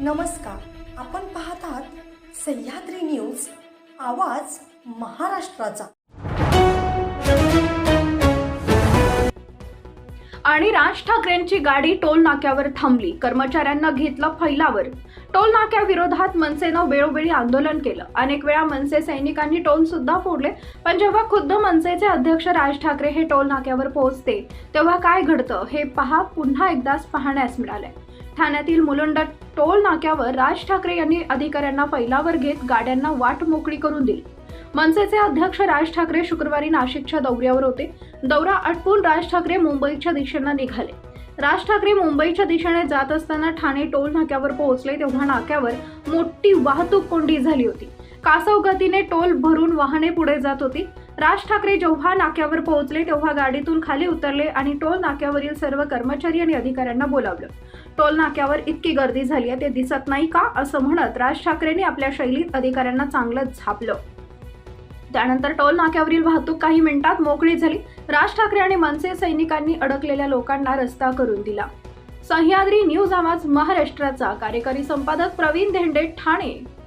नमस्कार. आपण पाहत आहात सह्याद्री न्यूज आवाज महाराष्ट्राचा. आणि राज ठाकरेंची गाडी टोल नाक्यावर थांबली. कर्मचाऱ्यांना घेतलं फैलावर. टोल नाक्याविरोधात मनसेनं वेळोवेळी आंदोलन केलं. अनेक वेळा मनसे सैनिकांनी टोल सुद्धा फोडले पण जेव्हा खुद्द मनसेचे अध्यक्ष राज ठाकरे हे टोल नाक्यावर पोहोचते तेव्हा काय घडतं हे पहा पुन्हा एकदाच पाहण्यास मिळालंय. ठाण्यातील मुलुंड टोल नाक्यावर राज ठाकरे यांनी अधिकाऱ्यांना फैलावर घेत गाड्यांना वाट मोकळी करून दिली. मनसेचे अध्यक्ष राज ठाकरे शुक्रवारी नाशिकच्या दौऱ्यावर होते. दौरा आटपून राज ठाकरे मुंबईच्या दिशेनं निघाले. राज ठाकरे मुंबईच्या दिशेने जात असताना ठाणे टोल नाक्यावर पोहोचले तेव्हा नाक्यावर मोठी वाहतूक कोंडी झाली होती. कासव गतीने टोल भरून वाहने पुढे जात होती. राज ठाकरे जेव्हा नाक्यावर पोहोचले तेव्हा गाडीतून खाली उतरले आणि टोल नाक्यावरील सर्व कर्मचारी आणि अधिकाऱ्यांना बोलावलं. टोल नाक्यावर इतकी गर्दी झाली आहे ते दिसत नाही का? असं म्हणत राज ठाकरेंनी आपल्या शैलीत अधिकाऱ्यांना चांगलं झापलं. त्यानंतर टोल नाक्यावरील वाहतूक काही मिनिटात मोकळी झाली. राज ठाकरे आणि मनसे सैनिकांनी अडकलेल्या लोकांना रस्ता करून दिला. सह्याद्री न्यूज आवाज महाराष्ट्राचा. कार्यकारी संपादक प्रवीण धेंडे ठाणे.